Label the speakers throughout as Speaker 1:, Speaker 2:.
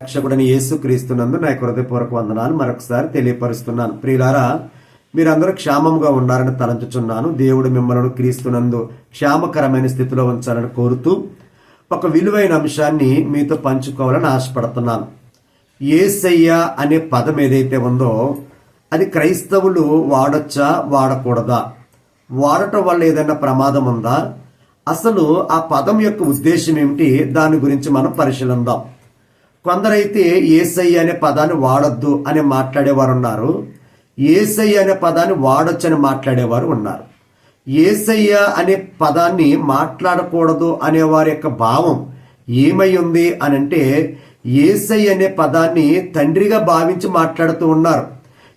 Speaker 1: రక్షకుడని యేసు క్రీస్తునందు నా హృదయపూర్వక వందనాలు మరొకసారి తెలియపరుస్తున్నాను. ప్రియులారా మీరందరూ క్షేమంగా ఉన్నారని తలంచుచున్నాను. దేవుడు మిమ్మల్ని క్రీస్తునందు క్షేమకరమైన స్థితిలో ఉంచాలని కోరుతూ ఒక విలువైన అంశాన్ని మీతో పంచుకోవాలని ఆశపడుతున్నాను. ఏసయ్య అనే పదం ఏదైతే ఉందో అది క్రైస్తవులు వాడొచ్చా వాడకూడదా? వాడటం వల్ల ఏదైనా ప్రమాదం ఉందా? అసలు ఆ పదం యొక్క ఉద్దేశం ఏమిటి? దాని గురించి మనం పరిశీలిద్దాం కొందరైతే ఏసయ్య అనే పదాన్ని వాడొద్దు అని మాట్లాడేవారు ఉన్నారు ఏసై అనే పదాన్ని వాడొచ్చు అని మాట్లాడేవారు ఉన్నారు. ఏసయ్య అనే పదాన్ని మాట్లాడకూడదు అనే వారి యొక్క భావం ఏమై ఉంది అని అంటే ఏసయ్య అనే పదాన్ని తండ్రిగా భావించి మాట్లాడుతూ ఉన్నారు.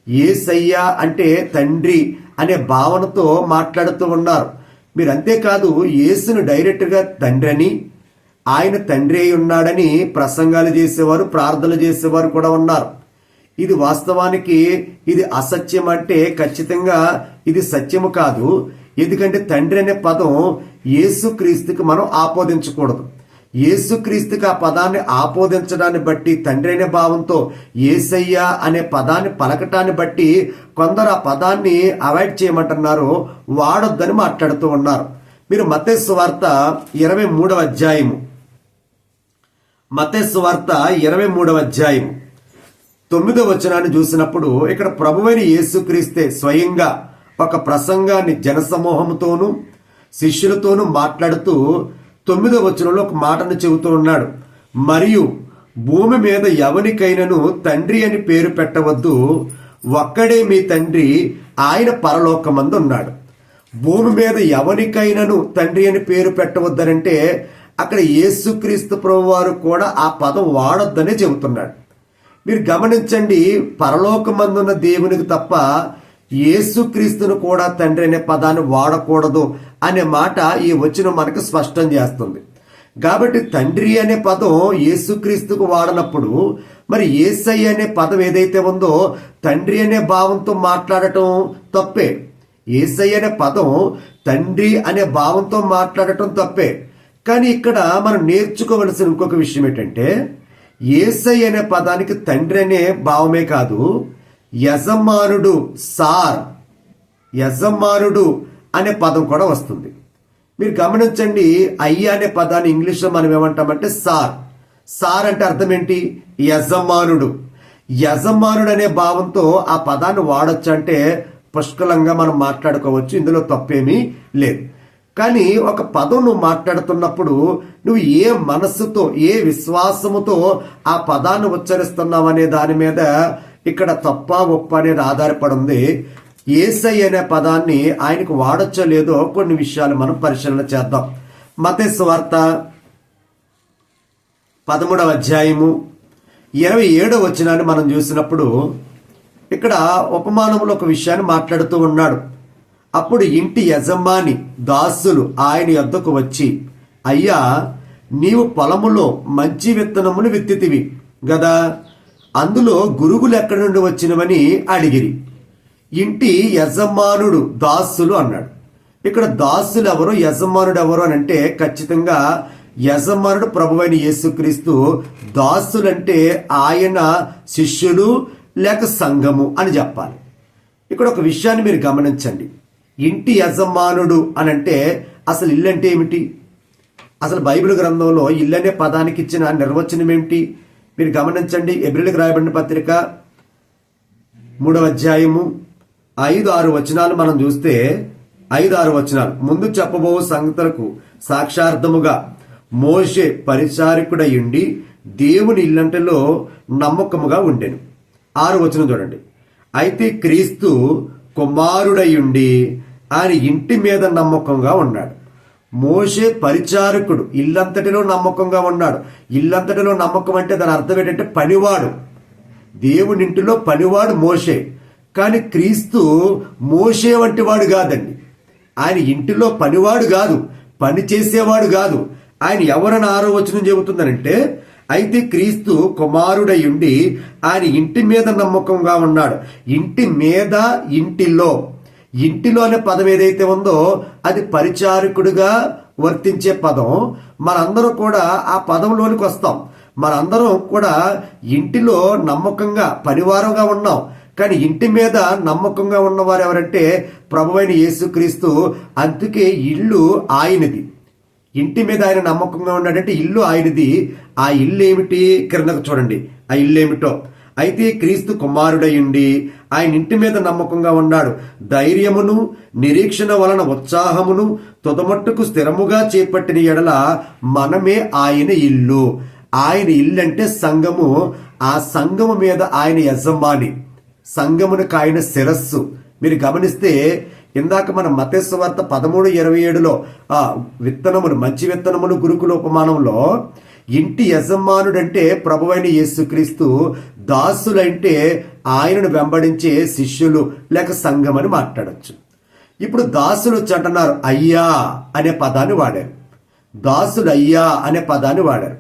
Speaker 1: ఏసయ్య అంటే తండ్రి అనే భావనతో మాట్లాడుతూ ఉన్నారు. మీరు అంతేకాదు యేసును డైరెక్ట్గా తండ్రి అని ఆయన తండ్రి అయి ఉన్నాడని ప్రసంగాలు చేసేవారు ప్రార్థనలు చేసేవారు కూడా ఉన్నారు. ఇది వాస్తవానికి ఇది అసత్యం అంటే ఖచ్చితంగా ఇది సత్యము కాదు. ఎందుకంటే తండ్రి అనే పదం యేసుక్రీస్తుకి మనం ఆపోదించకూడదు యేసుక్రీస్తుకి ఆ పదాన్ని ఆపోదించడాన్ని బట్టి తండ్రి అనే భావంతో ఏసయ్య అనే పదాన్ని పలకటాన్ని బట్టి కొందరు ఆ పదాన్ని అవాయిడ్ చేయమంటున్నారు వాడొద్దని మాట్లాడుతూ ఉన్నారు. మీరు మతేశ్వార్త ఇరవై మూడవ అధ్యాయము. మతేశ్వార్త ఇరవై మూడవ అధ్యాయం తొమ్మిదో వచనాన్ని చూసినప్పుడు ఇక్కడ ప్రభువైన యేసుక్రీస్తే స్వయంగా ఒక ప్రసంగాన్ని జనసమూహంతోనూ శిష్యులతోనూ మాట్లాడుతూ తొమ్మిదవ వచనంలో ఒక మాటను చెబుతూ ఉన్నాడు. మరియు భూమి మీద ఎవనికైనను తండ్రి అని పేరు పెట్టవద్దు. ఒక్కడే మీ తండ్రి ఆయన పరలోకమందు ఉన్నాడు భూమి మీద ఎవనికైనను తండ్రి అని పేరు పెట్టవద్దనంటే అక్కడ యేసుక్రీస్తు ప్రభు వారు కూడా ఆ పదం వాడొద్దనే చెబుతున్నాడు. మీరు గమనించండి పరలోకమందున్న దేవునికి తప్ప యేసుక్రీస్తును కూడా తండ్రి అనే పదాన్ని వాడకూడదు అనే మాట ఈ వచ్చిన మనకు స్పష్టం చేస్తుంది. కాబట్టి తండ్రి అనే పదం యేసుక్రీస్తుకు వాడనప్పుడు మరి ఏసై అనే పదం ఏదైతే ఉందో తండ్రి అనే భావంతో మాట్లాడటం తప్పే. ఏసై అనే పదం తండ్రి అనే భావంతో మాట్లాడటం తప్పే. కానీ ఇక్కడ మనం నేర్చుకోవలసిన ఇంకొక విషయం ఏంటంటే ఏసై అనే పదానికి తండ్రి అనే భావమే కాదు యజమానుడు సార్ యజమానుడు అనే పదం కూడా వస్తుంది. మీరు గమనించండి అయ్య అనే పదాన్ని ఇంగ్లీష్లో మనం ఏమంటామంటే సార్. సార్ అంటే అర్థం ఏంటి? యజమానుడు. యజమానుడు అనే భావంతో ఆ పదాన్ని వాడచ్చు అంటే పుష్కలంగా మనం మాట్లాడుకోవచ్చు ఇందులో తప్పేమీ లేదు. కానీ ఒక పదం నువ్వు మాట్లాడుతున్నప్పుడు నువ్వు ఏ మనస్సుతో ఏ విశ్వాసముతో ఆ పదాన్ని ఉచ్చరిస్తున్నావు అనే దాని మీద ఇక్కడ తప్ప ఒప్ప అనేది ఆధారపడి ఉంది. ఏసై అనే పదాన్ని ఆయనకు వాడచ్చో లేదో కొన్ని విషయాలు మనం పరిశీలన చేద్దాం. మతేశ్వార్త పదమూడవ అధ్యాయము ఇరవై ఏడవ వచనాన్ని మనం చూసినప్పుడు ఇక్కడ ఉపమానంలో ఒక విషయాన్ని మాట్లాడుతూ ఉన్నాడు. అప్పుడు ఇంటి యజమాని దాసులు ఆయన యొద్దకు వచ్చి అయ్యా నీవు పొలములో మంచి విత్తనమును విత్తితివి గదా? అందులో గురుగులు ఎక్కడి నుండి వచ్చినవని అడిగిరి. ఇంటి యజమానుడు దాసులు అన్నాడు. ఇక్కడ దాసులు ఎవరు యజమానుడు ఎవరు అని అంటే ఖచ్చితంగా యజమానుడు ప్రభువైన యేసుక్రీస్తు దాసులంటే ఆయన శిష్యులు లేక సంఘము అని చెప్పాలి. ఇక్కడ ఒక విషయాన్ని మీరు గమనించండి. ఇంటి యజమానుడు అని అంటే అసలు ఇల్లు అంటే ఏమిటి? అసలు బైబిల్ గ్రంథంలో ఇల్లు అనే పదానికి ఇచ్చిన నిర్వచనం ఏమిటి? మీరు గమనించండి ఎబ్రిల్కి రాయబడిన పత్రిక మూడవ అధ్యాయము ఐదు ఆరు వచనాలు మనం చూస్తే ఐదు ఆరు వచనాలు. ముందు చెప్పబో సంగతులకు సాక్షార్థముగా మోషే పరిచారకుడయుండి దేవుని ఇల్లంటలో నమ్మకముగా ఉండెను. ఆరు వచనం చూడండి. అయితే క్రీస్తు కుమారుడయుండి ఆయన ఇంటి మీద నమ్మకంగా ఉన్నాడు. మోషే పరిచారకుడు. ఇల్లంతటిలో నమ్మకంగా ఉన్నాడు. ఇల్లంతటిలో నమ్మకం అంటే దాని అర్థం ఏంటంటే పనివాడు. దేవునింటిలో పనివాడు మోషే. కానీ క్రీస్తు మోషే వంటి వాడు కాదండి. ఆయన ఇంటిలో పనివాడు కాదు. పని చేసేవాడు కాదు. ఆయన ఎవరని ఆరోవచనం చెబుతుందనంటే అయితే క్రీస్తు కుమారుడై ఉండి ఆయన ఇంటి మీద నమ్మకంగా ఉన్నాడు. ఇంటి మీద ఇంటిలో. ఇంటిలోనే పదం ఏదైతే ఉందో అది పరిచారకుడిగా వర్తించే పదం. మనందరూ కూడా ఆ పదంలోనికి వస్తాం. మనందరం కూడా ఇంటిలో నమ్మకంగా పనివారంగా ఉన్నాం. కానీ ఇంటి మీద నమ్మకంగా ఉన్నవారు ఎవరంటే ప్రభువైన యేసుక్రీస్తు. అందుకే ఇల్లు ఆయనది. ఇంటి మీద ఆయన నమ్మకంగా ఉన్నాడంటే ఇల్లు ఆయనది. ఆ ఇల్లు ఏమిటి కిందకు చూడండి. ఆ ఇల్లు ఏమిటో అయితే క్రీస్తు కుమారుడయుండి ఆయన ఇంటి మీద నమ్మకంగా ఉన్నాడు. ధైర్యమును నిరీక్షణ వలన ఉత్సాహమును తుదమట్టుకు స్థిరముగా చేపట్టిన ఎడల మనమే ఆయన ఇల్లు. ఆయన ఇల్లు అంటే సంఘము ఆ సంఘము మీద ఆయన యజమాని. సంఘమునకు ఆయన శిరస్సు. మీరు గమనిస్తే ఇందాక మన మతేశ్వార్త పదమూడు ఇరవై ఏడులో ఆ విత్తనములు మంచి విత్తనములు గురుకుల ఉపమానంలో ఇంటి యజమానుడంటే ప్రభువైన యేసుక్రీస్తు దాసులంటే ఆయనను వెంబడించే శిష్యులు లేక సంఘం అని మాట్లాడచ్చు. ఇప్పుడు దాసులు వచ్చి అయ్యా అనే పదాన్ని వాడారు. దాసులు అయ్యా అనే పదాన్ని వాడారు.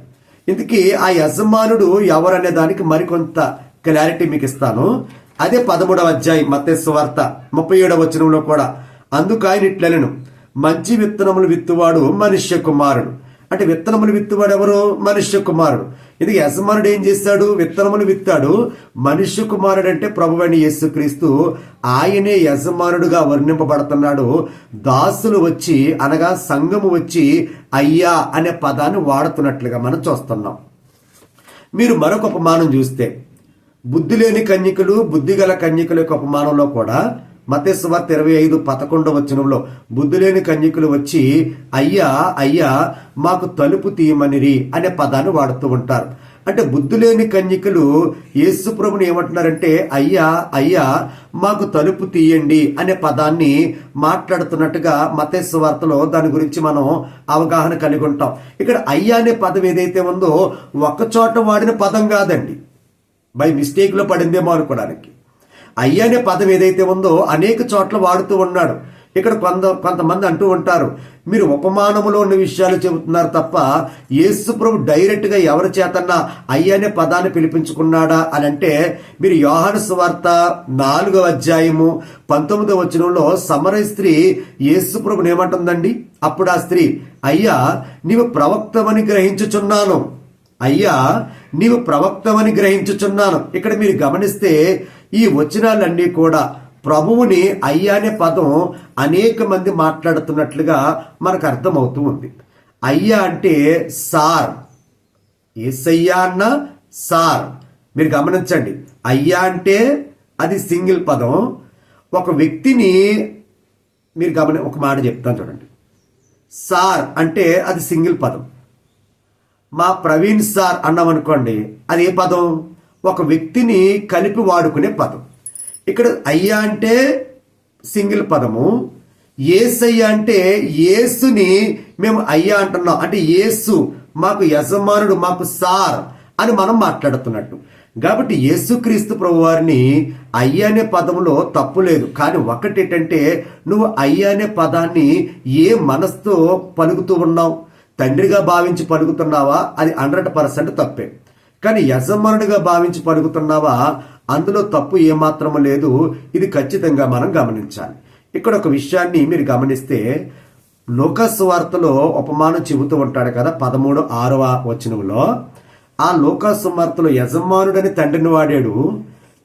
Speaker 1: ఇందుకే ఆ యజమానుడు ఎవరనే దానికి మరికొంత క్లారిటీ మీకు ఇస్తాను అదే పదమూడవ అధ్యాయం మతేశ్వార్త ముప్పై ఏడవ వచనంలో కూడా అందుకు ఆయన ఇట్లనెను మంచి విత్తనములు విత్తువాడు మనుష్య కుమారుడు. అంటే విత్తనములు విత్తువాడు ఎవరు మనుష్య కుమారుడు. ఇది యజమానుడు ఏం చేస్తాడు? విత్తనములు విత్తాడు. మనుష్య కుమారుడు అంటే ప్రభువైన యేసుక్రీస్తు ఆయనే యజమానుడుగా వర్ణింపబడుతున్నాడు. దాసులు వచ్చి అనగా సంఘము వచ్చి అయ్యా అనే పదాన్ని వాడుతున్నట్లుగా మనం చూస్తున్నాం. మీరు మరొక ఉపమానం చూస్తే బుద్ధి లేని కన్యకులు బుద్ధి గల కన్యకుల యొక్క ఉపమానంలో కూడా మతేశ్వార్త ఇరవై ఐదు పదకొండవ వచనంలో బుద్ధులేని కన్యకులు వచ్చి అయ్యా అయ్యా మాకు తలుపు తీయమనిరి అనే పదాన్ని వాడుతూ ఉంటారు. అంటే బుద్ధులేని కన్యకులు యేసు ప్రభుని ఏమంటున్నారంటే అయ్యా అయ్యా మాకు తలుపు తీయండి అనే పదాన్ని మాట్లాడుతున్నట్టుగా మతేశ్వ వార్తలో దాని గురించి మనం అవగాహన కలిగి ఉంటాం. ఇక్కడ అయ్యా అనే పదం ఏదైతే ఉందో ఒక చోట వాడిన పదం కాదండి. బై మిస్టేక్లో పడిందేమో అనుకోవడానికి అయ్య అనే పదం ఏదైతే ఉందో అనేక చోట్ల వాడుతూ ఉన్నాడు. ఇక్కడ కొంత కొంతమంది అంటూ ఉంటారు మీరు ఉపమానములో ఉన్న విషయాలు చెబుతున్నారు తప్ప యేసుప్రభు డైరెక్ట్గా ఎవరి చేతన్నా అయ్య అనే పదాన్ని పిలిపించుకున్నాడా అని అంటే మీరు యోహాను సువార్త నాలుగవ అధ్యాయము పంతొమ్మిదవ వచనంలో సమర స్త్రీ యేసుప్రభుని ఏమంటుందండి? అప్పుడు ఆ స్త్రీ అయ్యా నీవు ప్రవక్తమని గ్రహించుచున్నాను. అయ్యా నీవు ప్రవక్తమని గ్రహించుచున్నాను. ఇక్కడ మీరు గమనిస్తే ఈ వచనాలన్నీ కూడా ప్రభువుని అయ్యా అనే పదం అనేక మంది మాట్లాడుతున్నట్లుగా మనకు అర్థమవుతూ ఉంది. అయ్యా అంటే సార్. ఏసయ్యా అన్న సార్. మీరు గమనించండి. అయ్యా అంటే అది సింగిల్ పదం. ఒక వ్యక్తిని మీరు గమని ఒక మాట చెప్తాను చూడండి. సార్ అంటే అది సింగిల్ పదం. మా ప్రవీణ్ సార్ అన్నామనుకోండి అది ఏ పదం? ఒక వ్యక్తిని కలిపి వాడుకునే పదం. ఇక్కడ అయ్యా అంటే సింగిల్ పదము. ఏసయ్య అంటే ఏసుని మేము అయ్యా అంటున్నాం. అంటే యేసు మాకు యజమానుడు మాకు సార్ అని మనం మాట్లాడుతున్నట్టు. కాబట్టి యేసుక్రీస్తు ప్రభు వారిని అయ్యా అనే పదంలో తప్పు లేదు. కానీ ఒకటి ఏంటంటే నువ్వు అయ్యా అనే పదాన్ని ఏ మనసుతో పలుకుతూ ఉన్నావు? తండ్రిగా భావించి పలుకుతున్నావా? అది హండ్రెడ్ పర్సెంట్ తప్పే. కానీ యజమానుడిగా భావించి పడుకుతున్నావా అందులో తప్పు ఏమాత్రము లేదు. ఇది ఖచ్చితంగా మనం గమనించాలి. ఇక్కడ ఒక విషయాన్ని మీరు గమనిస్తే లోకస్ వార్తలో ఉపమానం చెబుతూ ఉంటాడు కదా పదమూడు ఆరవ వచనంలో. ఆ లోకస్ వార్తలో యజమానుడని తండ్రిని వాడాడు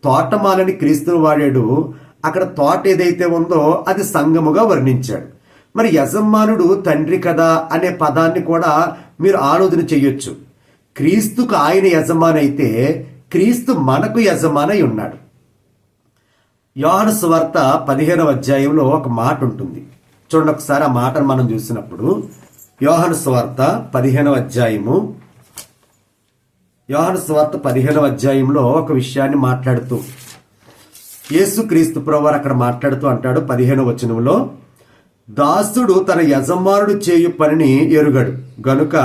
Speaker 1: తోటమాలని క్రీస్తుని వాడాడు. అక్కడ తోట ఏదైతే ఉందో అది సంగముగా వర్ణించాడు. మరి యజమానుడు తండ్రి కదా అనే పదాన్ని కూడా మీరు ఆలోచన చెయ్యొచ్చు క్రీస్తుకు ఆయన యజమానైతే క్రీస్తు మనకు యజమానై ఉన్నాడు. యోహన సువార్త పదిహేనవ అధ్యాయంలో ఒక మాట ఉంటుంది. చూడండి ఒకసారి ఆ మాటను మనం చూసినప్పుడు యోహన సువార్త పదిహేనవ అధ్యాయము యోహన సువార్త పదిహేనవ అధ్యాయంలో ఒక విషయాన్ని మాట్లాడుతూ యేసు క్రీస్తు ప్రవారు అక్కడ మాట్లాడుతూ అంటాడు పదిహేను వచనంలో దాసుడు తన యజమానుడు చేయు పనిని ఎరుగడు. గనుక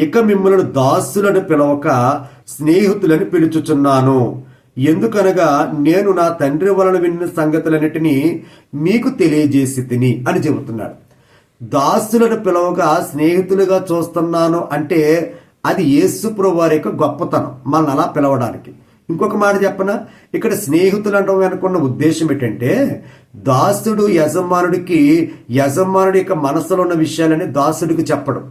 Speaker 1: ఇక మిమ్మల్ని దాసులను పిలవక స్నేహితులని పిలుచుచున్నాను. ఎందుకనగా నేను నా తండ్రి వలన విన్న సంగతులన్నిటినీ మీకు తెలియజేసి తిని అని చెబుతున్నాడు. దాసులను పిలవగా స్నేహితులుగా చూస్తున్నాను అంటే అది యేసుప్రభు వారి యొక్క గొప్పతనం మనల్ని అలా పిలవడానికి. ఇంకొక మాట చెప్పన? ఇక్కడ స్నేహితులు అంటాం వెనుకున్న ఉద్దేశం ఏంటంటే దాసుడు యజమానుడికి యజమానుడి యొక్క మనసులో ఉన్న విషయాలని దాసుడికి చెప్పడం.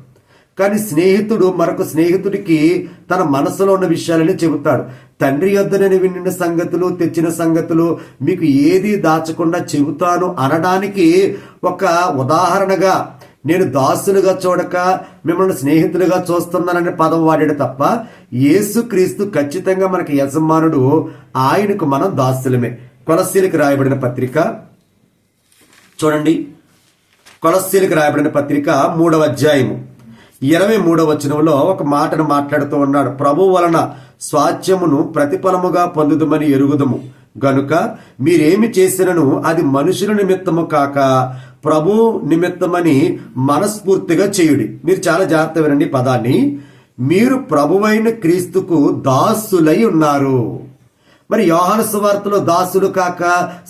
Speaker 1: కానీ స్నేహితుడు మరొక స్నేహితుడికి తన మనసులో ఉన్న విషయాలని చెబుతాడు. తండ్రి యొద్దనని వినిన సంగతులు తెచ్చిన సంగతులు మీకు ఏది దాచకుండా చెబుతాను అనడానికి ఒక ఉదాహరణగా నేను దాసులుగా చూడక మిమ్మల్ని స్నేహితులుగా చూస్తున్నాననే పదం వాడాడు తప్ప యేసుక్రీస్తు ఖచ్చితంగా మనకి యజమానుడు ఆయనకు మనం దాసులమే. కొలసీలకు రాయబడిన పత్రిక చూడండి. కొలస్సీలకు రాయబడిన పత్రిక మూడవ అధ్యాయము. ఇరవై మూడవ వచనంలో ఒక మాటను మాట్లాడుతూ ఉన్నాడు. ప్రభు వలన స్వాచ్యమును ప్రతిఫలముగా పొందుదమని ఎరుగుదము. గనుక మీరేమి చేసినను అది మనుషుల నిమిత్తము కాక ప్రభు నిమిత్తమని మనస్ఫూర్తిగా చేయుడి. మీరు చాలా జాగ్రత్త వినండి పదాన్ని. మీరు ప్రభువైన క్రీస్తుకు దాసులై ఉన్నారు. మరి యోహాను సువార్తలో దాసులు కాక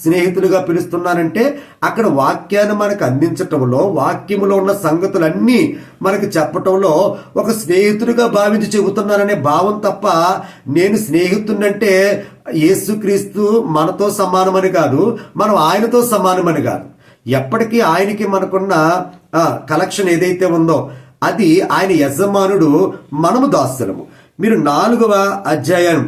Speaker 1: స్నేహితులుగా పిలుస్తున్నానంటే అక్కడ వాక్యాన్ని మనకు అందించటంలో వాక్యములో ఉన్న సంగతులన్నీ మనకు చెప్పటంలో ఒక స్నేహితుడిగా భావించి చెబుతున్నాననే భావం తప్ప నేను స్నేహితుడంటే యేసుక్రీస్తు మనతో సమానమని కాదు మనం ఆయనతో సమానమని కాదు. ఎప్పటికీ ఆయనకి మనకున్న కలెక్షన్ ఏదైతే ఉందో అది ఆయన యజమానుడు మనము దాసులము. మీరు నాలుగవ అధ్యాయం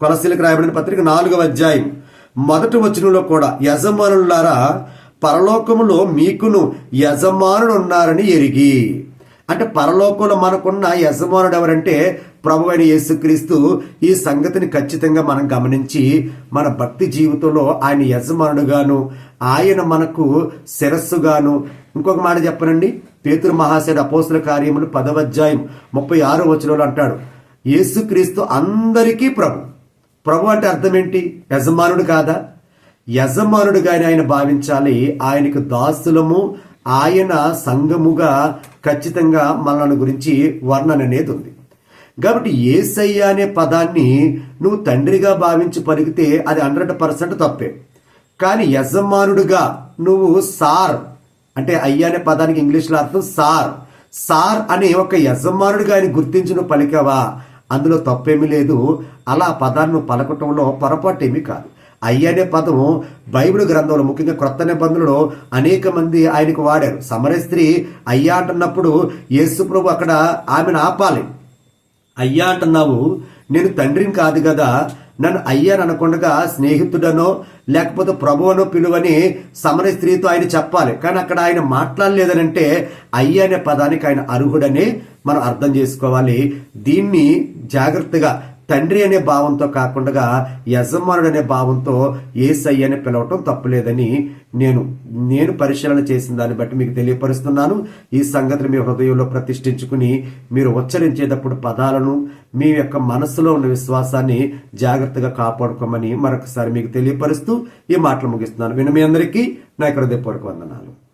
Speaker 1: కొలసీలకు రాయబడిన పత్రిక నాలుగవ అధ్యాయం. మొదటి వచనంలో కూడా యజమానులారా పరలోకములో మీకును యజమానుడు ఉన్నారని ఎరిగి. అంటే పరలోకంలో మనకున్న యజమానుడు ఎవరంటే ప్రభు అయిన యేసుక్రీస్తు. ఈ సంగతిని ఖచ్చితంగా మనం గమనించి మన భక్తి జీవితంలో ఆయన యజమానుడుగాను ఆయన మనకు శిరస్సుగాను. ఇంకొక మాట చెప్పనండి. పేతురు మహాశయుడు అపోసుల కార్యములు పదవధ్యాయం ముప్పై ఆరో వచనంలో అంటాడు. యేసుక్రీస్తు అందరికీ ప్రభు. ప్రభు అంటే అర్థం ఏంటి? యజమానుడు కాదా? యజమానుడుగానే ఆయన భావించాలి. ఆయనకు దాసులము. ఆయన సంఘముగా ఖచ్చితంగా మనల్ని గురించి వర్ణన అనేది ఉంది. కాబట్టి ఏసయ్య అనే పదాన్ని నువ్వు తండ్రిగా భావించి పలికితే అది హండ్రెడ్ పర్సెంట్ తప్పే. కానీ యజమానుడుగా నువ్వు సార్ అంటే అయ్య అనే పదానికి ఇంగ్లీష్లో అర్థం సార్. సార్ అనే ఒక యజమానుడిగా ఆయన గుర్తించి నువ్వు పలికావా? అందులో తప్పేమీ లేదు. అలా పదాన్ని పలకటంలో పొరపాటు ఏమీ కాదు. అయ్య అనే పదము బైబిల్ గ్రంథంలో ముఖ్యంగా క్రొత్త నిబంధనలో అనేక మంది ఆయనకు వాడారు. సమర స్త్రీ అయ్యా అంటున్నప్పుడు యేసు ప్రభు అక్కడ ఆమెను ఆపాలి. అయ్యా అంటున్నావు. నేను తండ్రిని కాదు కదా. నన్ను అయ్యాను అనకుండా స్నేహితుడనో లేకపోతే ప్రభువనో పిలువని సమర స్త్రీతో ఆయన చెప్పాలి. కానీ అక్కడ ఆయన మాట్లాడలేదనంటే అయ్య అనే పదానికి ఆయన అర్హుడని మనం అర్థం చేసుకోవాలి. దీన్ని జాగ్రత్తగా తండ్రి అనే భావంతో కాకుండా యజమానుడు అనే భావంతో ఏసయ్య అని పిలవటం తప్పులేదని నేను నేను పరిశీలన చేసిన దాన్ని బట్టి మీకు తెలియపరుస్తున్నాను. ఈ సంగతిని మీ హృదయంలో ప్రతిష్ఠించుకుని మీరు ఉచ్చరించేటప్పుడు పదాలను మీ యొక్క మనస్సులో ఉన్న విశ్వాసాన్ని జాగ్రత్తగా కాపాడుకోమని మరొకసారి మీకు తెలియపరుస్తూ ఈ మాటలు ముగిస్తున్నాను. విన మీ అందరికీ నా హృదయపూర్వక వందనాలు.